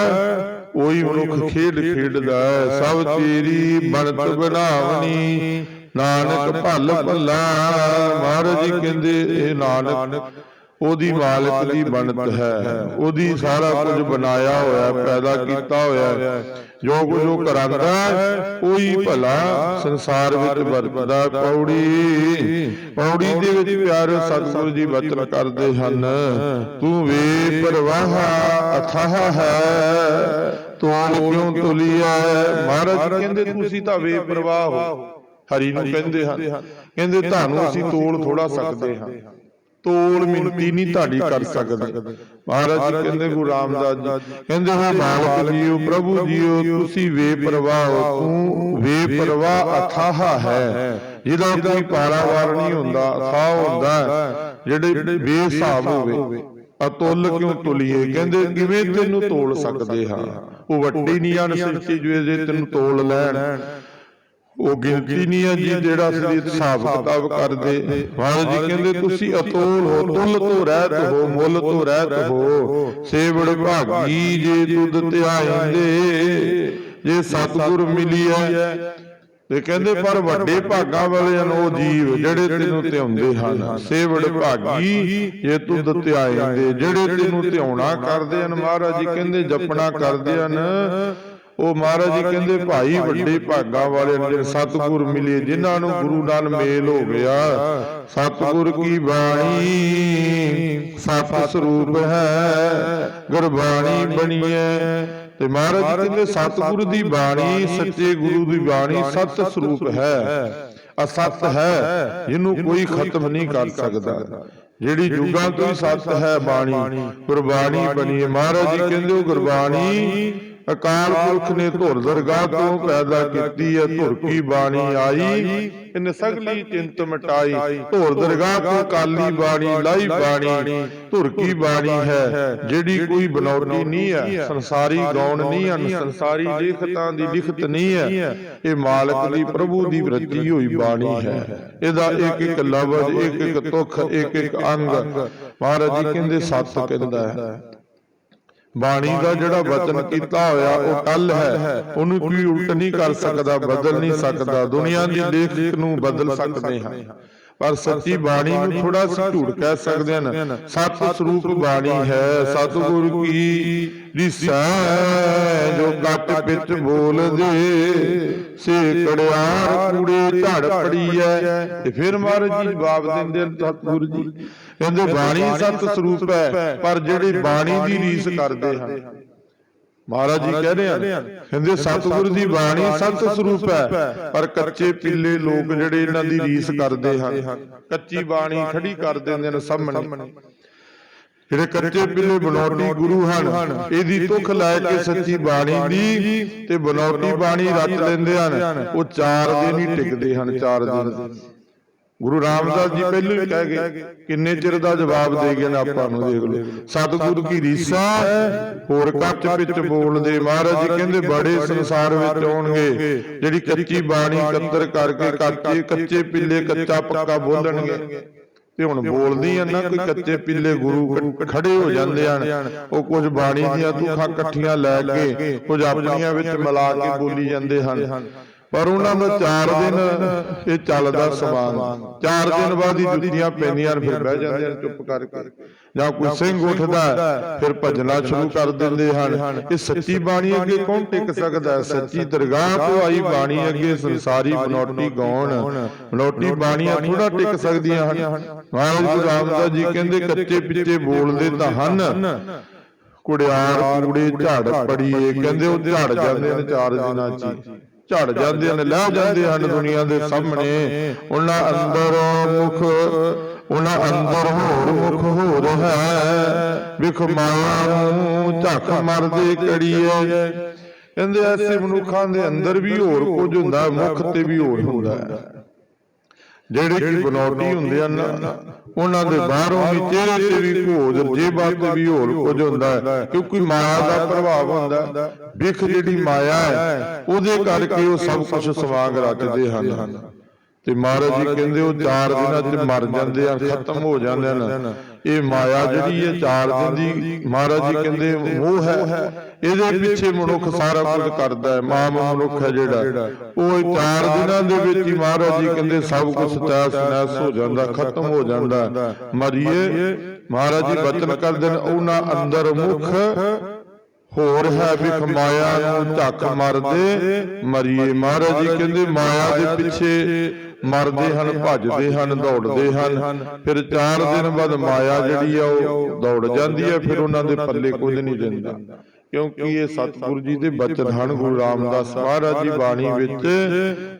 ਉਹੀ ਮਨੁੱਖ ਖੇਡ ਖੇਡਦਾ ਸਭ ਤੇਰੀ ਬਣਤ ਬਣਾਵਣੀ। ਨਾਨਕ ਭਲ ਭੱਲਾ ਮਹਾਰਾਜ ਜੀ ਕਹਿੰਦੇ ਇਹ ਨਾਨਕ ਉਹਦੀ ਮਾਲਕ ਦੀ ਬਣਤ ਹੈ। ਉਹਦੀ ਸਾਰਾ ਕੁਝ ਬਣਾਇਆ ਹੋਇਆ ਪੈਦਾ ਕੀਤਾ ਹੋਇਆ। ਜੋ ਕੁਝ ਉਹ ਕਰਾਂਦਾ ਉਹੀ ਭਲਾ ਸੰਸਾਰ ਵਿੱਚ ਵਰਤਦਾ ਪੌੜੀ। ਪੌੜੀ। ਦੇ ਵਿੱਚ ਪਿਆਰੇ ਸਤਿਗੁਰੂ ਜੀ ਬਚਨ ਕਰਦੇ ਹਨ। ਤੂੰ ਵੇ ਪ੍ਰਵਾਹ ਅਥਾਹ ਹੈ। ਤੂੰ ਕਿਉਂ ਤੁਲੀਆ ਮਹਾਰਾਜ ਕਹਿੰਦੇ ਤੁਸੀਂ ਤਾਂ ਵੇ ਪ੍ਰਵਾਹ ਹੋ। ਹਰੀ ਨੂੰ ਕਹਿੰਦੇ ਹਨ। ਕਹਿੰਦੇ ਤੁਹਾਨੂੰ ਅਸੀਂ ਤੋਲ ਥੋੜਾ ਸਕਦੇ ਹਾਂ। ਤੋਲ ਮਿੰਤੀ ਨਹੀਂ ਤੁਹਾਡੀ ਕਰ ਸਕਦੇ। ਮਹਾਰਾਜ ਜੀ ਕਹਿੰਦੇ ਗੁਰੂ ਰਾਮਦਾਸ ਜੀ ਕਹਿੰਦੇ ਹੋ ਮਾਲਕ ਜੀਓ ਪ੍ਰਭੂ ਜੀਓ ਤੁਸੀਂ ਬੇਪਰਵਾਹ ਤੂੰ ਬੇਪਰਵਾਹ ਅਥਾਹ ਹੈ। ਜਿਹਦਾ ਕੋਈ ਪਾਰਾਵਾਰ ਨਹੀਂ ਹੁੰਦਾ ਅਥਾਹ ਹੁੰਦਾ ਜਿਹੜੇ ਬੇਹਿਸਾਬ ਹੋਵੇ ਅਤੁੱਲ ਕਿਉਂ ਤੁਲੀਏ? ਕਹਿੰਦੇ ਕਿਵੇਂ ਤੈਨੂੰ ਤੋਲ ਸਕਦੇ ਹਾਂ? ਉਹ ਵੱਡੀ ਨਹੀਂ ਸ੍ਰਿਸ਼ਟੀ ਜੇ ਤੈਨੂੰ ਤੋਲ ਲੈਣ। ਉਹ ਗਿਣਤੀ ਨਹੀਂ ਹੈ ਜੀ ਜਿਹੜਾ ਸਰੀਰ ਹਿਸਾਬ ਕਿਤਾਬ ਕਰਦੇ। ਮਹਾਰਾਜ ਜੀ ਕਹਿੰਦੇ ਤੁਸੀਂ ਅਤੋਲ ਹੋ ਤੁਲ ਤੋਂ ਰਹਿਤ ਹੋ ਮੁੱਲ ਤੋਂ ਰਹਿਤ ਹੋ। ਸੇਵੜ ਭਾਗੀ ਜੇ ਤੁਧ ਧਿਆਇਂਦੇ ਜੇ ਸਤਿਗੁਰ ਮਿਲੀਐ ਤੇ ਕਹਿੰਦੇ ਪਰ ਵੱਡੇ ਭਾਗਾਂ ਵਾਲੇ ਹਨ ਉਹ ਜੀਵ ਜਿਹੜੇ ਤੈਨੂੰ ਧਿਆਉਂਦੇ ਹਨ। ਸੇਵੜ ਭਾਗੀ ਜੇ ਤੁਧ ਧਿਆਇਂਦੇ ਜਿਹੜੇ ਤੈਨੂੰ ਧਿਆਉਣਾ ਕਰਦੇ ਹਨ ਮਹਾਰਾਜ ਜੀ ਕਹਿੰਦੇ ਜਪਣਾ ਕਰਦੇ ਹਨ ਉਹ ਮਹਾਰਾਜ ਜੀ ਕਹਿੰਦੇ ਭਾਈ ਵੱਡੇ ਭਾਗਾਂ ਵਾਲੇ ਨੇ ਸਤਿਗੁਰ ਮਿਲੇ ਜਿਨ੍ਹਾਂ ਨੂੰ ਗੁਰੂ ਨਾਲ ਮੇਲ ਹੋ ਗਿਆ ਸਤਿਗੁਰ ਕੀ ਬਾਣੀ ਸਤ ਸਰੂਪ ਹੈ ਗੁਰਬਾਣੀ ਬਣੀਐ ਤੇ ਮਹਾਰਾਜ ਜੀ ਕਹਿੰਦੇ ਸਤਿਗੁਰ ਦੀ ਬਾਣੀ ਸੱਚੇ ਗੁਰੂ ਦੀ ਬਾਣੀ ਸਤ ਸਰੂਪ ਹੈ। ਅਸਤ ਹੈ ਜਿਹਨੂੰ ਕੋਈ ਖਤਮ ਨਹੀਂ ਕਰ ਸਕਦਾ। ਜਿਹੜੀ ਯੁੱਗਾਂ ਤੋਂ ਹੀ ਸਤ ਹੈ ਬਾਣੀ ਗੁਰਬਾਣੀ ਬਣੀ ਮਹਾਰਾਜ ਜੀ ਕਹਿੰਦੇ ਉਹ ਗੁਰਬਾਣੀ ਅਕਾਲ ਪੁਰਖ ਨੇ ਧੁਰ ਦਰਗਾਹ ਤੋਂ ਪੈਦਾ ਕੀਤੀ ਹੈ, ਧੁਰ ਕੀ ਬਾਣੀ ਆਈ? ਇਹਨੇ ਸਗਲੀ ਚਿੰਤ ਮਟਾਈ। ਧੁਰ ਦਰਗਾਹ ਤੋਂ ਕਾਲੀ ਬਾਣੀ, ਲਾਈ ਬਾਣੀ। ਧੁਰ ਕੀ ਬਾਣੀ ਹੈ? ਜਿਹੜੀ ਕੋਈ ਬਨੌਟੀ ਨਹੀਂ ਹੈ, ਸੰਸਾਰੀ ਗੌਣ ਨਹੀਂ ਹਨ, ਸੰਸਾਰੀ ਲੇਖਤਾਂ ਦੀ ਲਿਖਤ ਨਹੀਂ ਹੈ। ਇਹ ਮਾਲਕ ਦੀ ਪ੍ਰਭੂ ਦੀ ਵਰਤੀ ਹੋਈ ਬਾਣੀ ਹੈ। ਇਹਦਾ ਇੱਕ ਇੱਕ ਲਫ਼ਜ਼, ਇੱਕ ਇੱਕ ਤੁਖ, ਇੱਕ ਇੱਕ ਅੰਗ। ਮਹਾਰਾਜ ਜੀ ਕਹਿੰਦੇ ਸੱਤ ਕਹਿੰਦਾ ਹੈ। ਬਾਣੀ ਦਾ ਜਿਹੜਾ ਵਚਨ ਕੀਤਾ ਹੋਇਆ ਉਹ ਟਲ ਹੈ। ਉਹਨੂੰ ਕੋਈ ਉਲਟ ਨਹੀਂ ਕਰ ਸਕਦਾ ਬਦਲ ਨਹੀਂ ਸਕਦਾ। ਦੁਨੀਆ ਦੀ ਲੇਖ ਨੂੰ ਬਦਲ ਸਕਦੇ ਹਾਂ। ਪਰ ਸੱਚੀ ਬਾਣੀ ਨੂੰ ਥੋੜਾ ਸੀ ਝੂਠ ਕਹਿ ਸਕਦੇ ਹਨ। ਸਤ ਸਰੂਪ ਬਾਣੀ ਹੈ ਸਤਿਗੁਰ ਕੀ ਦਿਸੈ ਜੋ ਕੱਟ ਵਿੱਚ ਬੋਲਦੇ ਸੇ ਕੜਿਆਰ ਕੂੜੇ ਝੜ ਪੜੀਐ ਤੇ ਫਿਰ ਮਹਾਰਾਜ ਜੀ ਜਵਾਬ ਦਿੰਦੇ ਨੇ ਸਤਿਗੁਰ ਜੀ। ਕਹਿੰਦੇ ਬਾਣੀ ਸਤ ਸਰੂਪ ਹੈ ਪਰ ਜਿਹੜੇ ਬਾਣੀ ਦੀ ਰੀਸ ਕਰਦੇ ਹਨ। ਮਹਾਰਾਜ ਜੀ ਕਹਿ ਰਹੇ ਹਨ ਕਹਿੰਦੇ ਸਤਿਗੁਰ ਦੀ ਬਾਣੀ ਸਤ ਸਰੂਪ ਹੈ ਪਰ ਕੱਚੇ ਪਿੱਲੇ ਲੋਕ ਜਿਹੜੇ ਇਹਨਾਂ ਦੀ ਰੀਸ ਕਰਦੇ ਹਨ ਕੱਚੀ ਬਾਣੀ ਖੜੀ ਕਰ ਦਿੰਦੇ ਨੇ ਸਾਹਮਣੇ। ਜਿਹੜੇ ਕੱਚੇ ਪਿੱਲੇ ਬਨੌਟੀ ਗੁਰੂ ਹਨ ਇਹਦੀ ਤੁਖ ਲੈ ਕੇ ਸੱਚੀ ਬਾਣੀ ਦੀ ਤੇ ਬਨੌਟੀ ਬਾਣੀ ਰਚ ਲੈਂਦੇ ਹਨ। ਉਹ ਚਾਰ ਦਿਨ ਹੀ ਟਿਕਦੇ ਹਨ ਚਾਰ ਦਿਨ। ਗੁਰੂ ਰਾਮਦਾਸ ਜੀ ਪਹਿਲਾਂ ਹੀ ਕਹਿ ਗਏ ਕਿੰਨੇ ਚਿਰ ਦਾ ਜਵਾਬ ਦੇ ਗਏ ਨੇ ਆਪਾਂ ਨੂੰ ਦੇਖ ਲਓ। ਸਤਿਗੁਰੂ ਕੀ ਰੀਸਾ ਹੋਰ ਕੱਚ ਵਿੱਚ ਬੋਲਦੇ ਮਹਾਰਾਜ ਜੀ ਕਹਿੰਦੇ ਬੜੇ ਸੰਸਾਰ ਵਿੱਚ ਆਉਣਗੇ। ਜਿਹੜੀ ਕੱਚੀ ਬਾਣੀ ਇਕੱਤਰ ਕਰਕੇ ਕੱਚੇ ਕੱਚੇ ਪਿੱਲੇ ਕੱਚਾ ਪੱਕਾ ਬੋਲਣਗੇ। ਤੇ ਹੁਣ ਬੋਲਦੀ ਆ ਨਾ ਕੋਈ ਕੱਚੇ ਪਿੱਲੇ ਗੁਰੂ ਖੜੇ ਹੋ ਜਾਂਦੇ ਹਨ। ਉਹ ਕੁਝ ਬਾਣੀ ਦੀਆਂ ਤੁਖਾਂ ਇਕੱਠੀਆਂ ਲੈ ਕੇ ਕੁਝ ਆਪਣੀਆਂ ਵਿੱਚ ਮਿਲਾ ਕੇ ਬੋਲੀ ਜਾਂਦੇ ਹਨ। ਪਰ ਉਹਨਾਂ ਦਾ 4 ਦਿਨ ਇਹ ਚੱਲਦਾ ਸਮਾਨ। 4 ਦਿਨ ਬਾਅਦ ਹੀ ਜੁੱਤੀਆਂ ਪੈਂਦੀਆਂ ਨੇ, ਫਿਰ ਬਹਿ ਜਾਂਦੇ ਹਨ ਚੁੱਪ ਕਰਕੇ। ਜਾਂ ਕੋਈ ਸਿੰਘ ਉੱਠਦਾ ਫਿਰ ਭਜਨਾ ਸ਼ੁਰੂ ਕਰ ਦਿੰਦੇ ਹਨ। ਇਹ ਸੱਚੀ ਬਾਣੀ ਅੱਗੇ ਕੌਣ ਟਿਕ ਸਕਦਾ ਹੈ? ਸੱਚੀ ਦਰਗਾਹ ਤੋਂ ਆਈ ਬਾਣੀ ਅੱਗੇ ਸੰਸਾਰੀ ਬਨੌਟੀ ਗਾਉਣ ਬਨੌਟੀ ਬਾਣੀਆਂ ਥੋੜਾ ਟਿਕ ਸਕਦੀਆਂ ਹਨ। ਮਹਾਰਾਜ ਗੁਰੂ ਰਾਮਦਾਸ ਜੀ ਕਹਿੰਦੇ ਕੱਚੇ ਪਿੱਛੇ ਬੋਲਦੇ ਤਾਂ ਹਨ। ਕੁੜਿਆਰ ਕੂੜੇ ਝੜ ਪੜੀਏ ਕਹਿੰਦੇ ਉਹ ਝੜ ਜਾਂਦੇ ਨੇ। ਚਾਰ ਦਿਨਾਂ ਚ। ਝੜ ਜਾਂਦੇ ਨੇ ਲੈ ਜਾਂਦੇ ਹਨ ਦੁਨੀਆ ਦੇ ਸਾਹਮਣੇ। ਉਹਨਾਂ ਅੰਦਰ ਮੁਖ ਉਹਨਾਂ ਅੰਦਰ ਹੋਰ ਮੁਖ ਹੋ ਰਿਹਾ ਹੈ। ਵਿਖ ਮਾਇਆ ਨੂੰ ਝੱਕ ਮਰਦੇ ਕੜੀਏ ਕਹਿੰਦੇ ਐਸੇ ਮਨੁੱਖਾਂ ਦੇ ਅੰਦਰ ਵੀ ਹੋਰ ਕੁਝ ਹੁੰਦਾ ਮੁਖ ਤੇ ਵੀ ਹੋਰ ਹੁੰਦਾ ਹੈ। ਜਿਹੜੇ ਕਿ ਬਨੌਟੀ ਹੁੰਦੇ ਹਨ ਉਹਨਾਂ ਦੇ ਬਾਹਰੋਂ ਵੀ ਚਿਹਰੇ ਤੇ ਵੀ ਘੋਰ ਜੇਬਾਂ ਤੇ ਵੀ ਹੋਰ ਕੁਝ ਹੁੰਦਾ ਹੈ ਕਿਉਂਕਿ ਮਾਇਆ ਦਾ ਪ੍ਰਭਾਵ ਹੁੰਦਾ। ਵਿਖ ਜਿਹੜੀ ਮਾਇਆ ਹੈ ਉਹਦੇ ਕਰਕੇ ਉਹ ਸਭ ਕੁਝ ਸਵਾਗ ਰਚਦੇ ਹਨ। ਤੇ ਮਹਾਰਾਜ ਜੀ ਕਹਿੰਦੇ ਉਹ ਚਾਰ ਦਿਨਾਂ 'ਚ ਮਰ ਜਾਂਦੇ ਆ ਖਤਮ ਹੋ ਜਾਂਦੇ ਹਨ। ਇਹ ਮਾਇਆ ਜਿਹੜੀ ਹੈ ਚਾਰ ਦਿਨ ਦੀ ਮਹਾਰਾਜ ਜੀ ਕਹਿੰਦੇ ਮੋਹ ਹੈ। ਇਹਦੇ ਪਿੱਛੇ ਮਨੁੱਖ ਸਾਰਾ ਕੁਝ ਕਰਦਾ ਹੈ। ਮਾਂ ਮਨੁੱਖ ਹੈ ਜਿਹੜਾ। ਉਹ ਚਾਰ ਦਿਨਾਂ ਦੇ ਵਿੱਚ ਹੀ ਮਹਾਰਾਜ ਜੀ ਕਹਿੰਦੇ ਸਭ ਕੁਝ ਤੈਸ ਨੈਸ ਹੋ ਜਾਂਦਾ ਖਤਮ ਹੋ ਜਾਂਦਾ। ਮਰੀਏ ਮਹਾਰਾਜ ਜੀ ਬਚਨ ਕਰਦੇ ਨੇ ਉਹਨਾਂ ਅੰਦਰ ਮੁਖ ਹੋਰ ਹੈ ਵਿਖ ਮਾਇਆ ਨੂੰ ਝੱਕ ਮਰਦੇ ਮਰੀਏ ਮਹਾਰਾਜ ਜੀ ਕਹਿੰਦੇ ਮਾਇਆ ਦੇ ਪਿੱਛੇ ਮਰਦੇ ਹਨ ਭੱਜਦੇ ਹਨ ਦੌੜਦੇ ਹਨ। ਫਿਰ 4 ਦਿਨ ਬਾਅਦ ਮਾਇਆ ਜਿਹੜੀ ਆ ਉਹ ਦੌੜ ਜਾਂਦੀ ਹੈ ਫਿਰ ਉਹਨਾਂ ਦੇ ਪੱਲੇ ਕੁਝ ਨਹੀਂ ਰਹਿੰਦਾ ਕਿਉਂਕਿ ਇਹ ਸਤਿਗੁਰੂ ਜੀ ਦੇ ਬਚਨ ਹਨ ਗੁਰੂ ਰਾਮਦਾਸ ਮਹਾਰਾਜ ਜੀ ਬਾਣੀ ਵਿੱਚ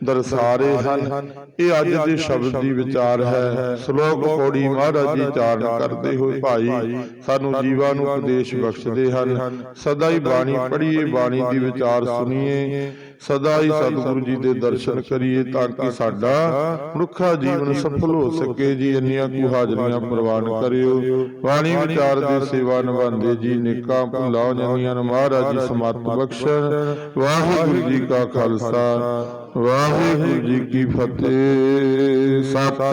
ਦਰਸਾ ਰਹੇ ਹਨ। ਇਹ ਅੱਜ ਦੇ ਸ਼ਬਦ ਦੀ ਵਿਚਾਰ ਹੈ। ਸ਼ਲੋਕ ਪੌੜੀ ਮਹਾਰਾਜ ਜੀ ਚਾਰਨ ਕਰਦੇ ਹੋਏ ਭਾਈ ਸਾਨੂੰ ਜੀਵਾਂ ਨੂੰ ਉਪਦੇਸ਼ ਬਖਸ਼ਦੇ ਹਨ। ਸਦਾ ਹੀ ਬਾਣੀ ਪੜ੍ਹੀਏ ਬਾਣੀ ਦੀ ਵਿਚਾਰ ਸੁਣੀਏ। ਸਦਾ ਹੀ ਸਤਿਗੁਰੂ ਜੀ ਦੇ ਦਰਸ਼ਨ ਕਰੀਏ ਤਾਂ ਕਿ ਸਾਡਾ ਮਨੁੱਖਾ ਜੀਵਨ ਸਫਲ ਹੋ ਸਕੇ ਜੀ ਇੰਨੀਆਂ ਕੁ ਹਾਜ਼ਰੀਆਂ ਪ੍ਰਵਾਨ ਕਰਿਓ। ਬਾਣੀ ਵਿਚਾਰ ਦੀ ਸੇਵਾ ਨਿਭਾਉਂਦੇ ਜੀ ਨਿੱਕਾ ਭੁੱਲਾ ਜਾਂਦੀਆਂ ਨੇ ਮਹਾਰਾਜ ਜੀ ਸਮਤ ਬਖਸ਼ਣ। ਵਾਹਿਗੁਰੂ ਜੀ ਕਾ ਖਾਲਸਾ। ਵਾਹਿਗੁਰੂ ਜੀ ਕੀ ਫਤਿਹ। ਸਤਿ